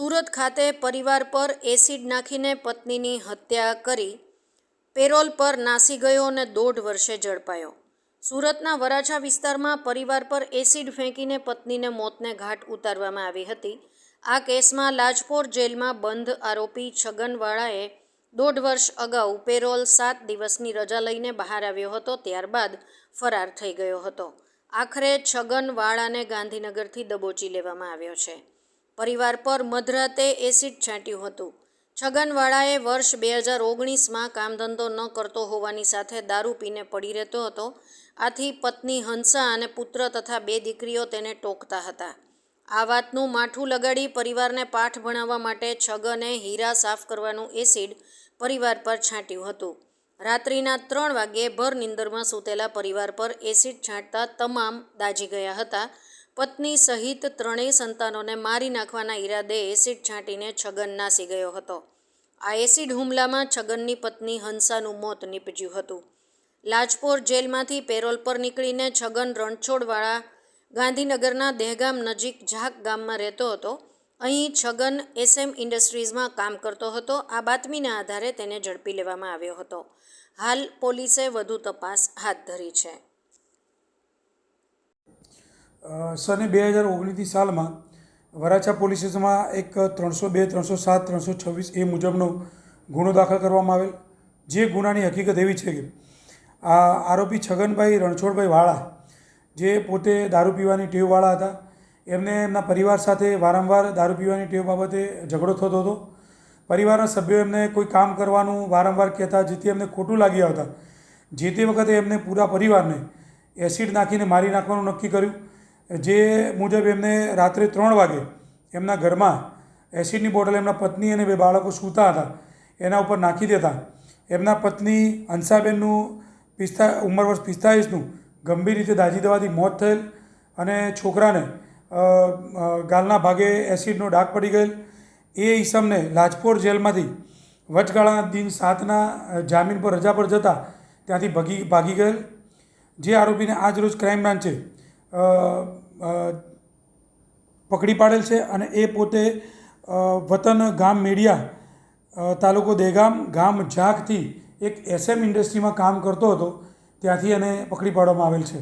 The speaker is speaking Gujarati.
સુરત ખાતે પરિવાર પર એસિડ નાખીને પત્નીની હત્યા કરી, પેરોલ પર નાસી ગયો અને દોઢ વર્ષે ઝડપાયો. સુરતના વરાછા વિસ્તારમાં પરિવાર પર એસિડ ફેંકીને પત્નીને મોતને ઘાટ ઉતારવામાં આવી હતી. આ કેસમાં લાજપોર જેલમાં બંધ આરોપી છગનવાળાએ દોઢ વર્ષ અગાઉ પેરોલ સાત દિવસની રજા લઈને બહાર આવ્યો હતો, ત્યારબાદ ફરાર થઈ ગયો હતો. આખરે છગનવાળાને ગાંધીનગરથી દબોચી લેવામાં આવ્યો છે. પરિવાર પર મધરાતે એસિડ છાંટ્યું હતું. છગનવાળાએ વર્ષ બે હજાર ઓગણીસમાં કામધંધો ન કરતો હોવાની સાથે દારૂ પીને પડી રહેતો હતો. આથી પત્ની હંસા અને પુત્ર તથા બે દીકરીઓ તેને ટોકતા હતા. આ વાતનું માઠું લગાડી પરિવારને પાઠ ભણાવવા માટે છગને હીરા સાફ કરવાનું એસિડ પરિવાર પર છાંટ્યું હતું. રાત્રિના ત્રણ વાગ્યે ભર નિંદરમાં સૂતેલા પરિવાર પર એસિડ છાંટતા તમામ દાજી ગયા હતા. પત્ની સહિત ત્રણેય સંતાનોને મારી નાખવાના ઈરાદે એસિડ છાંટીને છગન નાસી ગયો હતો. આ એસિડ હુમલામાં છગનની પત્ની હંસાનું મોત નીપજ્યું હતું. લાજપોર જેલમાંથી પેરોલ પર નીકળીને છગન રણછોડવાળા ગાંધીનગરના દહેગામ નજીક ઝાક ગામમાં રહેતો હતો. અહીં છગન એસએમ ઇન્ડસ્ટ્રીઝમાં કામ કરતો હતો. આ બાતમીના આધારે તેને ઝડપી લેવામાં આવ્યો હતો. હાલ પોલીસે વધુ તપાસ હાથ ધરી છે. સને બે હજાર ઓગણીસની સાલમાં વરાછા પોલીસ સ્ટેશનમાં એક ત્રણસો બે, ત્રણસો સાત, ત્રણસો છવ્વીસ એ મુજબનો ગુનો દાખલ કરવામાં આવેલ. જે ગુનાની હકીકત એવી છે કે આ આરોપી છગનભાઈ રણછોડભાઈ વાળા, જે પોતે દારૂ પીવાની ટેવવાળા હતા, એમને એમના પરિવાર સાથે વારંવાર દારૂ પીવાની ટેવ બાબતે ઝઘડો થતો હતો. પરિવારના સભ્યો એમને કોઈ કામ કરવાનું વારંવાર કહેતા, જેથી એમને ખોટું લાગી આવતા. જે તે વખતે એમને પૂરા પરિવારને એસિડ નાખીને મારી નાખવાનું નક્કી કર્યું. જે મુજબ એમને રાત્રે ત્રણ વાગે એમના ઘરમાં એસિડની બોટલ એમના પત્ની અને બે બાળકો સૂતા હતા. એના ઉપર નાખી દેતા. એમના પત્ની હંસાબેનનું પિસ્તા ઉંમર વર્ષ પિસ્તાળીસનું ગંભીર રીતે દાજી દેવાથી મોત થયેલ અને છોકરાને ગાલના ભાગે એસિડનો ડાઘ પડી ગયેલ. એ ઈસમને લાજપોર જેલમાંથી વચગાળાના દિન સાતના જામીન પર રજા પર જતા ત્યાંથી ભાગી ભાગી ગયેલ. જે આરોપીને આજ રોજ ક્રાઇમ બ્રાન્ચે પકડી પાડેલ છે અને એ પોતે વતન ગામ મેડિયા તાલુકો દેગામ, ગામ ઝાકથી એક એસએમ ઇન્ડસ્ટ્રીમાં કામ કરતો હતો. ત્યાંથી એને પકડી પાડવામાં આવેલ છે.